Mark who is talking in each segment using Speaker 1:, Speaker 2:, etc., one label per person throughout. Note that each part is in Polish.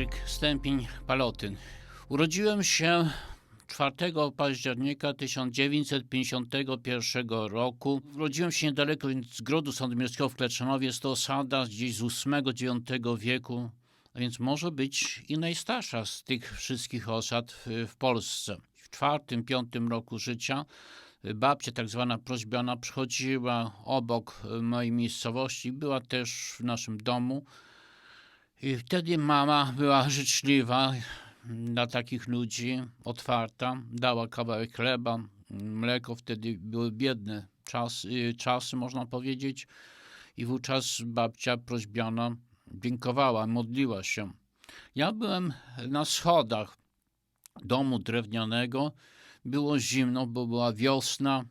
Speaker 1: Henryk Stępień Palotyn. Urodziłem się 4 października 1951 roku. Urodziłem się niedaleko z Grodu Sandomierskiego w Kleczanowie. Jest to osada gdzieś z VIII-IX wieku, a więc może być i najstarsza z tych wszystkich osad w, w Polsce. W czwartym, piątym roku życia babcia tak zwana prośbiana przychodziła obok mojej miejscowości, była też w naszym domu. I wtedy mama była życzliwa dla takich ludzi, otwarta, dała kawałek chleba, mleko, wtedy były biedne czas, czasy, można powiedzieć. I wówczas babcia prośbiana dziękowała, modliła się. Ja byłem na schodach domu drewnianego, było zimno, bo była wiosna.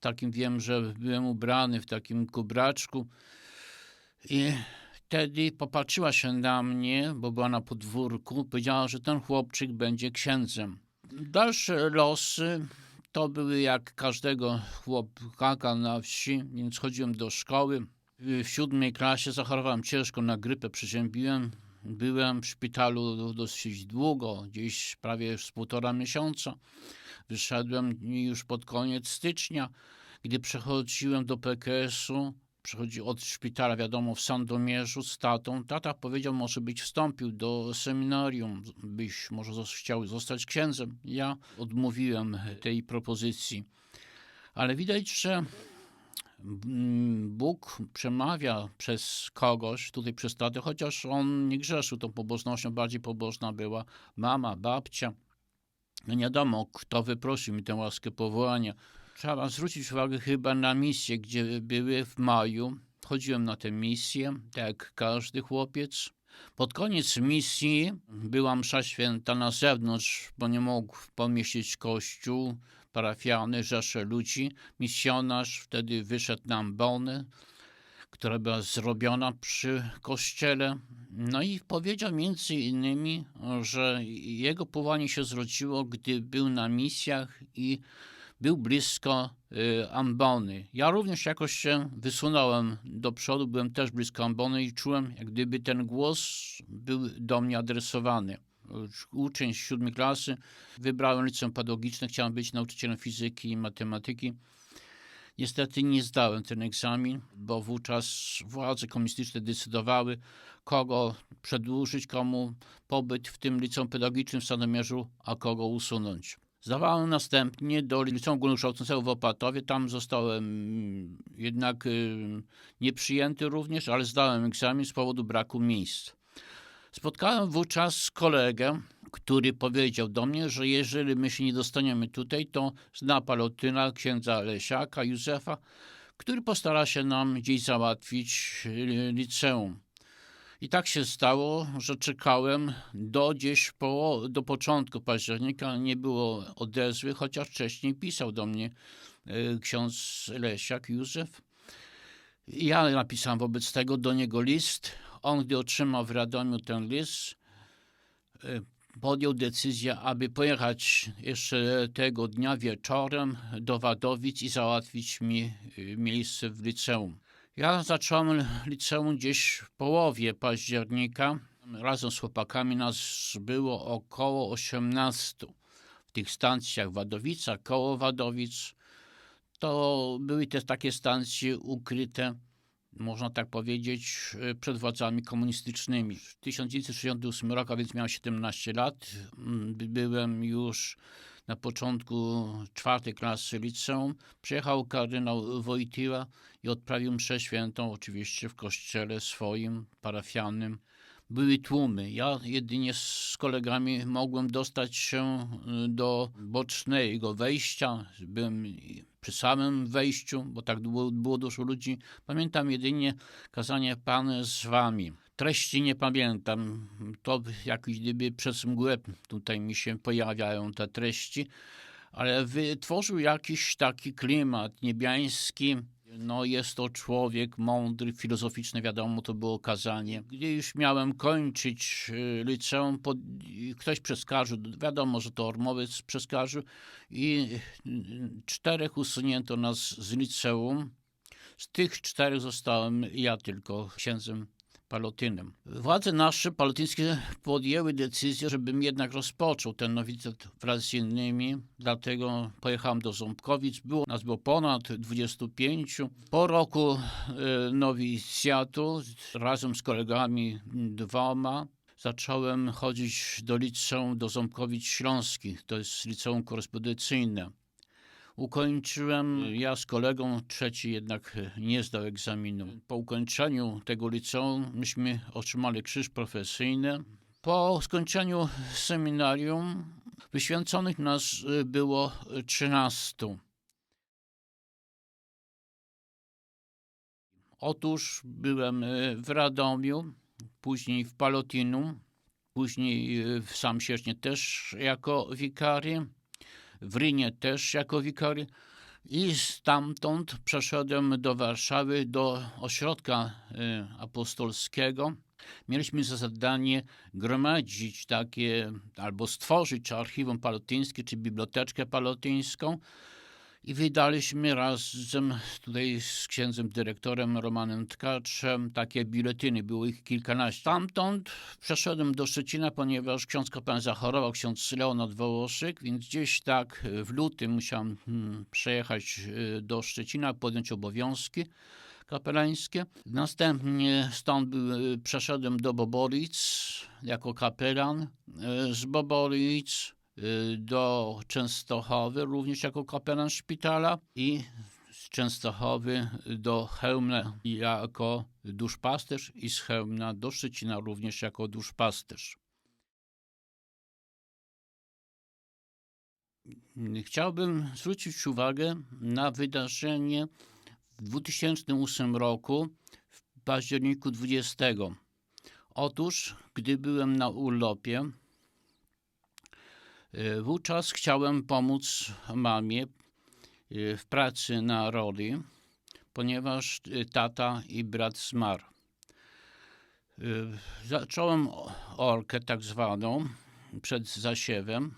Speaker 1: Takim wiem, że byłem ubrany w takim kubraczku. I wtedy popatrzyła się na mnie, bo była na podwórku. Powiedziała, że ten chłopczyk będzie księdzem. Dalsze losy to były jak każdego chłopaka na wsi, więc chodziłem do szkoły. W siódmej klasie zachorowałem ciężko na grypę, przeziębiłem. Byłem w szpitalu dosyć długo, gdzieś prawie z półtora miesiąca. Wyszedłem już pod koniec stycznia, gdy przechodziłem do PKS-u, przechodzi od szpitala, wiadomo, w Sandomierzu z tatą. Tata powiedział, może być wstąpił do seminarium, byś może chciał zostać księdzem. Ja odmówiłem tej propozycji. Ale widać, że mm, Bóg przemawia przez kogoś, tutaj przez tatę, chociaż on nie grzeszył tą pobożnością, bardziej pobożna była mama, babcia. No nie wiadomo, kto wyprosił mi tę łaskę powołania. Trzeba zwrócić uwagę chyba na misje, gdzie były w maju. Chodziłem na tę misję, tak jak każdy chłopiec. Pod koniec misji była msza święta na zewnątrz, bo nie mógł pomieścić kościół parafialny, rzesze ludzi. Misjonarz wtedy wyszedł na ambonę, która była zrobiona przy kościele. No i powiedział między innymi, że jego powołanie się zrodziło, gdy był na misjach i był blisko y, ambony. Ja również jakoś się wysunąłem do przodu, byłem też blisko ambony i czułem, jak gdyby ten głos był do mnie adresowany. Uczeń z siódmej klasy, wybrałem liceum pedagogiczne, chciałem być nauczycielem fizyki i matematyki. Niestety nie zdałem ten egzamin, bo wówczas władze komunistyczne decydowały, kogo przedłużyć, komu pobyt w tym liceum pedagogicznym w Sandomierzu, a kogo usunąć. Zdawałem następnie do liceum ogólnokształcącego w Opatowie. Tam zostałem mm, jednak y, nieprzyjęty również, ale zdałem egzamin z powodu braku miejsc. Spotkałem wówczas kolegę, który powiedział do mnie, że jeżeli my się nie dostaniemy tutaj, to zna Palotyna, księdza Lesiaka, Józefa, który postara się nam gdzieś załatwić y, liceum. I tak się stało, że czekałem do gdzieś po, do początku października, nie było odezwy, chociaż wcześniej pisał do mnie y, ksiądz Lesiak, Józef. Ja napisałem wobec tego do niego list. On, gdy otrzymał w Radomiu ten list, y, podjął decyzję, aby pojechać jeszcze tego dnia wieczorem do Wadowic i załatwić mi y, miejsce w liceum. Ja zacząłem liceum gdzieś w połowie października. Razem z chłopakami nas było około 18 w tych stacjach Wadowica, koło Wadowic. To były te takie stacje ukryte, można tak powiedzieć, przed władzami komunistycznymi. W 1968 roku, a więc miałem 17 lat, byłem już na początku czwartej klasy liceum. Przyjechał kardynał Wojtyła i odprawił mszę świętą oczywiście w kościele swoim, parafialnym. Były tłumy. Ja jedynie z kolegami mogłem dostać się y, do bocznego wejścia. Byłem przy samym wejściu, bo tak było, było dużo ludzi. Pamiętam jedynie kazanie Pan z wami. Treści nie pamiętam. To jakiś gdyby przez mgłę tutaj mi się pojawiają te treści, ale wytworzył jakiś taki klimat niebiański. No jest to człowiek mądry, filozoficzny, wiadomo, to było kazanie. Gdy już miałem kończyć y, liceum, pod, i ktoś przeskarżył, wiadomo, że to Ormowiec przeskarżył i y, czterech usunięto nas z liceum. Z tych czterech zostałem ja tylko księdzem Palotynem. Władze nasze palotyńskie podjęły decyzję, żebym jednak rozpoczął ten nowicjat wraz z innymi, dlatego pojechałem do Ząbkowic. Było nas było ponad 25. Po roku e, nowicjatu razem z kolegami dwoma zacząłem chodzić do liceum do Ząbkowic Śląskich, to jest liceum korespondencyjne. Ukończyłem ja z kolegą, trzeci jednak nie zdał egzaminu. Po ukończeniu tego liceum myśmy otrzymali krzyż profesyjny. Po skończeniu seminarium wyświęconych nas y, było 13. Otóż byłem y, w Radomiu, później w Palotinu, później w Sam Sierśnie też jako wikary w Rynie też jako wikary i stamtąd przeszedłem do Warszawy, do ośrodka y, apostolskiego. Mieliśmy za zadanie gromadzić takie, albo stworzyć archiwum palotyńskie, czy biblioteczkę palotyńską, i wydaliśmy razem tutaj z księdzem dyrektorem Romanem Tkaczem takie biuletyny, było ich kilkanaście. Stamtąd przeszedłem do Szczecina, ponieważ ksiądz kapłan zachorował, ksiądz Leonard Wołoszyk, więc gdzieś tak w lutym musiałem hmm, przejechać y, do Szczecina, podjąć obowiązki kapelańskie. Następnie stąd y, przeszedłem do Bobolic jako kapelan. Z Bobolic Y, do Częstochowy, również jako kapelan szpitala i z Częstochowy do Chełmna jako duszpasterz i z Chełmna do Szczecina również jako duszpasterz. Chciałbym zwrócić uwagę na wydarzenie w 2008 roku, w październiku 20. Otóż, gdy byłem na urlopie, wówczas chciałem pomóc mamie e, w pracy na roli, ponieważ e, tata i brat zmarł. Zacząłem orkę tak zwaną przed zasiewem.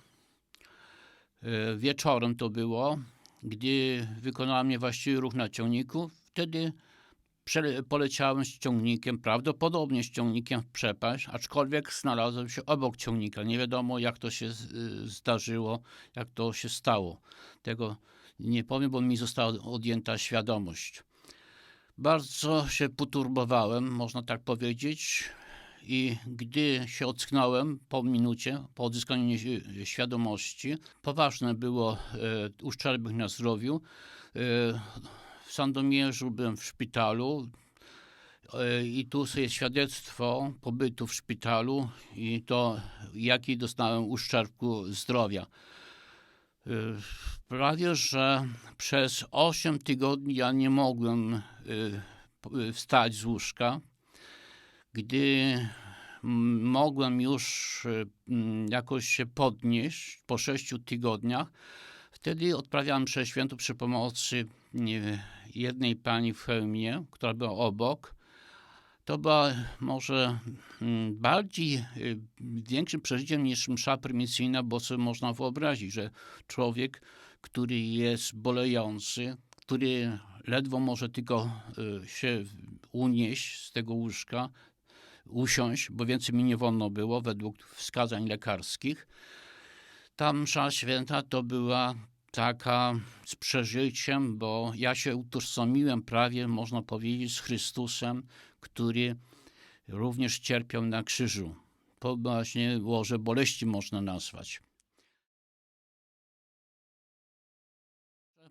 Speaker 1: Wieczorem to było, gdy wykonałem niewłaściwy ruch na ciągniku. Wtedy poleciałem z ciągnikiem, prawdopodobnie z ciągnikiem w przepaść, aczkolwiek znalazłem się obok ciągnika. Nie wiadomo, jak to się y, zdarzyło, jak to się stało. Tego nie powiem, bo mi została odjęta świadomość. Bardzo się poturbowałem, można tak powiedzieć. I gdy się ocknąłem po minucie, po odzyskaniu świadomości, poważne było e, uszczerbek na zdrowiu. E, w Sandomierzu byłem w szpitalu e, i tu jest świadectwo pobytu w szpitalu i to jaki dostałem uszczerbku zdrowia. E, prawie, że przez 8 tygodni ja nie mogłem e, wstać z łóżka. Gdy mogłem już jakoś się podnieść po 6 tygodniach, wtedy odprawiałem mszę święto przy pomocy jednej pani w hełmie, która była obok, to była może mm, bardziej y, większym przeżyciem niż msza prymicyjna, bo sobie można wyobrazić, że człowiek, który jest bolejący, który ledwo może tylko y, się unieść z tego łóżka, usiąść, bo więcej mi nie wolno było według wskazań lekarskich. Ta msza święta to była taka z przeżyciem, bo ja się utożsamiłem prawie, można powiedzieć, z Chrystusem, który również cierpiał na krzyżu. To właśnie łoże boleści można nazwać.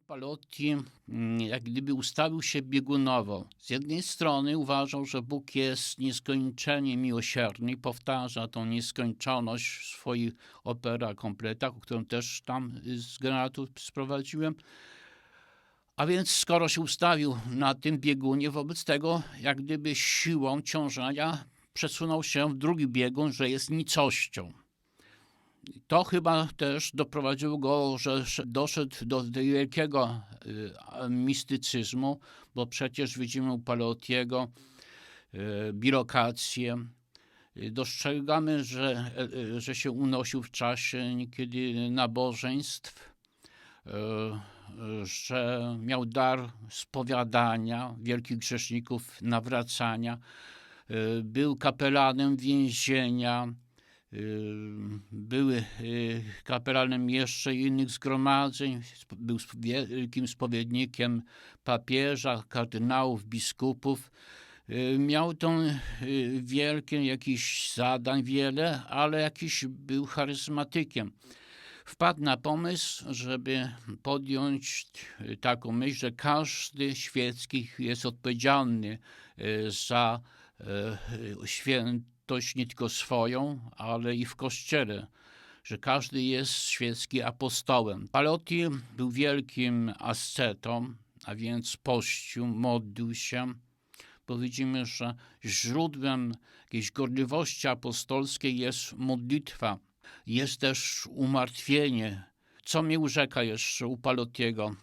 Speaker 1: Palotti mm, jak gdyby ustawił się biegunowo. Z jednej strony uważał, że Bóg jest nieskończenie miłosierny powtarza tą nieskończoność w swoich opera kompletach, którą też tam z granatu sprowadziłem. A więc skoro się ustawił na tym biegunie, wobec tego jak gdyby siłą ciążenia przesunął się w drugi biegun, że jest nicością. To chyba też doprowadziło go, że doszedł do wielkiego y, mistycyzmu, bo przecież widzimy u Palotiego y, birokację. Y, dostrzegamy, że, że się unosił w czasie niekiedy nabożeństw, że miał dar spowiadania wielkich grzeszników, nawracania. był kapelanem więzienia, y, był y, kapelanem jeszcze innych zgromadzeń, był wielkim spowiednikiem papieża, kardynałów, biskupów. Y, Miał tą wielkie jakichś zadań wiele, ale jakiś był charyzmatykiem. Wpadł na pomysł, żeby podjąć taką myśl, że każdy świecki jest odpowiedzialny za y, świętość nie tylko swoją, ale i w kościele, że każdy jest świecki apostołem. Palotti był wielkim ascetą, a więc pościł, modlił się, bo widzimy, że źródłem jakiejś gorliwości apostolskiej jest modlitwa, jest też umartwienie. Co mnie urzeka jeszcze u Palotiego?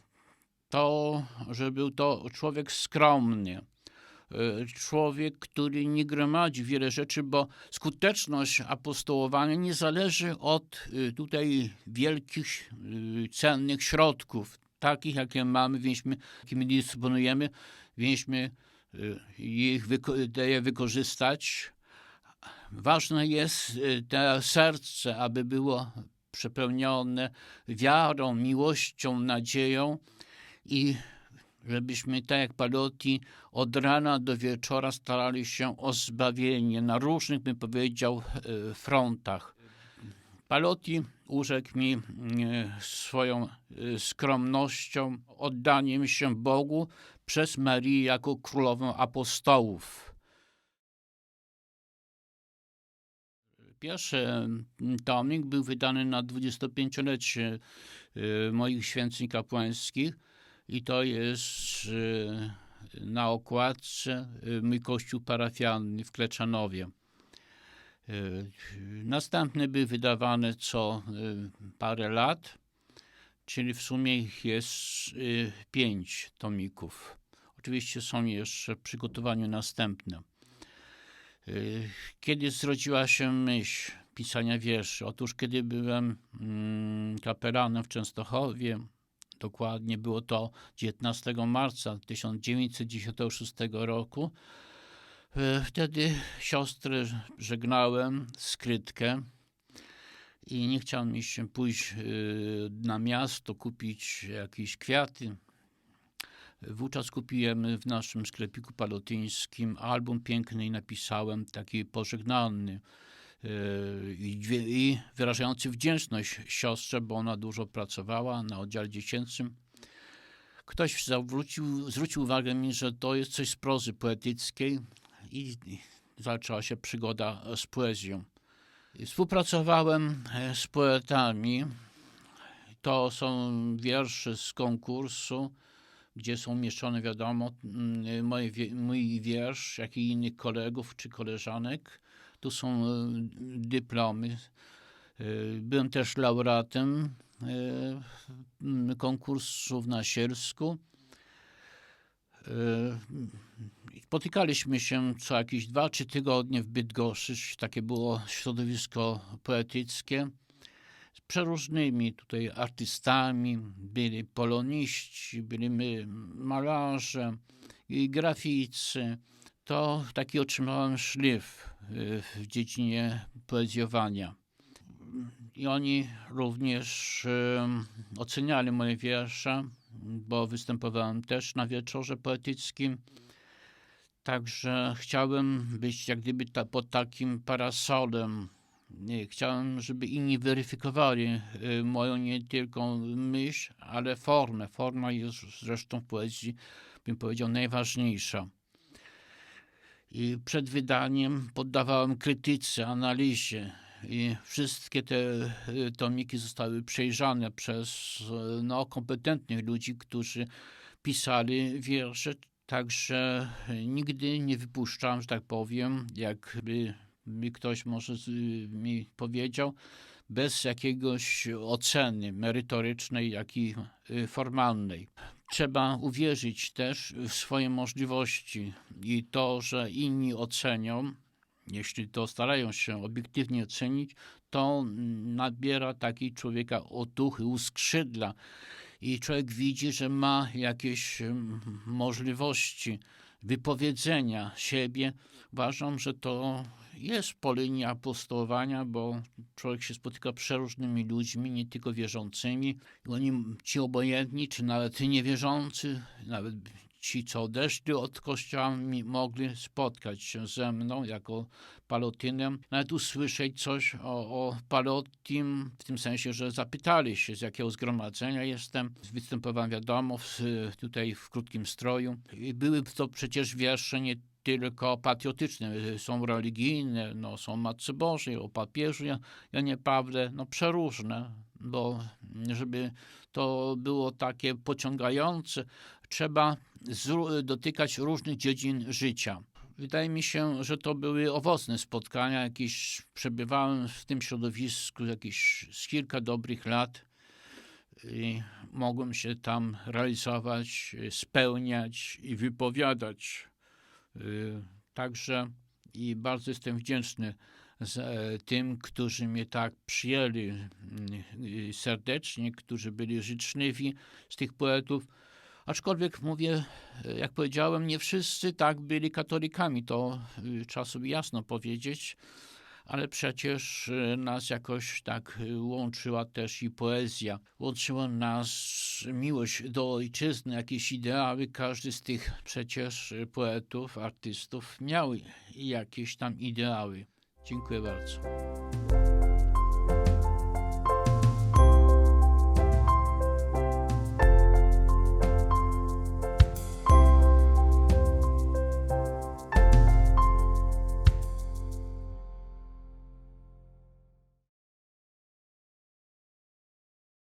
Speaker 1: To, że był to człowiek skromny, człowiek, który nie gromadzi wiele rzeczy, bo skuteczność apostołowania nie zależy od e, tutaj wielkich, e, cennych środków, takich, jakie mamy, więźmy, jakimi dysponujemy, więźmy ich je wykorzystać. Ważne jest y, to serce, aby było przepełnione wiarą, miłością, nadzieją i żebyśmy, tak jak Palotti, od rana do wieczora starali się o zbawienie na różnych, bym powiedział, y, frontach. Palotti urzekł mi y, swoją y, skromnością, oddaniem się Bogu przez Marię jako królową apostołów. Pierwszy tomik był wydany na 25-lecie y, moich święceń kapłańskich i to jest y, na okładce y, mój kościół parafialny w Kleczanowie. Y, Następne były wydawane co parę lat, czyli w sumie ich jest pięć tomików. Oczywiście są jeszcze w przygotowaniu następne. Kiedy zrodziła się myśl pisania wierszy? Otóż kiedy byłem mm, kapelanem w Częstochowie, dokładnie było to 19 marca 1996 roku, y, wtedy siostrę żegnałem, skrytkę i nie chciałem się pójść y, na miasto, kupić jakieś kwiaty. Wówczas kupiłem w naszym sklepiku palotyńskim album piękny i napisałem taki pożegnalny i dwie- i wyrażający wdzięczność siostrze, bo ona dużo pracowała na oddziale dziecięcym. Ktoś zawrócił, zwrócił uwagę mi, że to jest coś z prozy poetyckiej i zaczęła się przygoda z poezją. Współpracowałem e, z poetami. To są wiersze z konkursu, gdzie są umieszczone, wiadomo, mój wiersz, jak i innych kolegów czy koleżanek. Tu są e, dyplomy. E, Byłem też laureatem e, konkursu w Nasielsku. Spotykaliśmy się co jakieś dwa, trzy tygodnie w Bydgoszczy. Takie było środowisko poetyckie z przeróżnymi tutaj artystami. Byli poloniści, byli my malarze graficy. To taki otrzymałem szlif y, w dziedzinie poezjowania. I oni również y, oceniali moje wiersze, bo występowałem też na wieczorze poetyckim. Także chciałem być jak gdyby ta, pod takim parasolem. Chciałem, żeby inni weryfikowali y, moją nie tylko myśl, ale formę. Forma jest zresztą w poezji, bym powiedział, najważniejsza. I przed wydaniem poddawałem krytyce, analizie. I wszystkie te y, tomiki zostały przejrzane przez y, no, kompetentnych ludzi, którzy pisali wiersze. Także nigdy nie wypuszczam, że tak powiem, jakby mi ktoś może mi powiedział, bez jakiegoś oceny merytorycznej, jak i y, formalnej. Trzeba uwierzyć też w swoje możliwości i to, że inni ocenią, jeśli to starają się obiektywnie ocenić, to nabiera takiej człowieka otuchy, uskrzydla i człowiek widzi, że ma jakieś mm, możliwości wypowiedzenia siebie. Uważam, że to jest po linii apostołowania, bo człowiek się spotyka przeróżnymi ludźmi, nie tylko wierzącymi. Oni, ci obojętni, czy nawet niewierzący, nawet ci, co odeszli od kościoła, mogli spotkać się ze mną jako palotynem, nawet usłyszeć coś o, o palotim, w tym sensie, że zapytali się, z jakiego zgromadzenia jestem. Występowałem, wiadomo, w, tutaj w krótkim stroju. I były to przecież wiersze nie tylko patriotyczne, są religijne, no, są Matce Bożej, o papieżu Janie Pawle, no przeróżne, bo żeby to było takie pociągające, trzeba dotykać różnych dziedzin życia. Wydaje mi się, że to były owocne spotkania. Jakieś, przebywałem w tym środowisku jakieś z kilka dobrych lat i mogłem się tam realizować, spełniać i wypowiadać. Y, Także i bardzo jestem wdzięczny e, tym, którzy mnie tak przyjęli y, y, serdecznie, którzy byli życzliwi z tych poetów. Aczkolwiek mówię, e, jak powiedziałem, nie wszyscy tak byli katolikami, to trzeba sobie jasno powiedzieć, ale przecież y, nas jakoś tak y, łączyła też i poezja. Łączyła nas miłość do ojczyzny, jakieś ideały. Każdy z tych przecież poetów, artystów miał jakieś tam ideały. Dziękuję bardzo.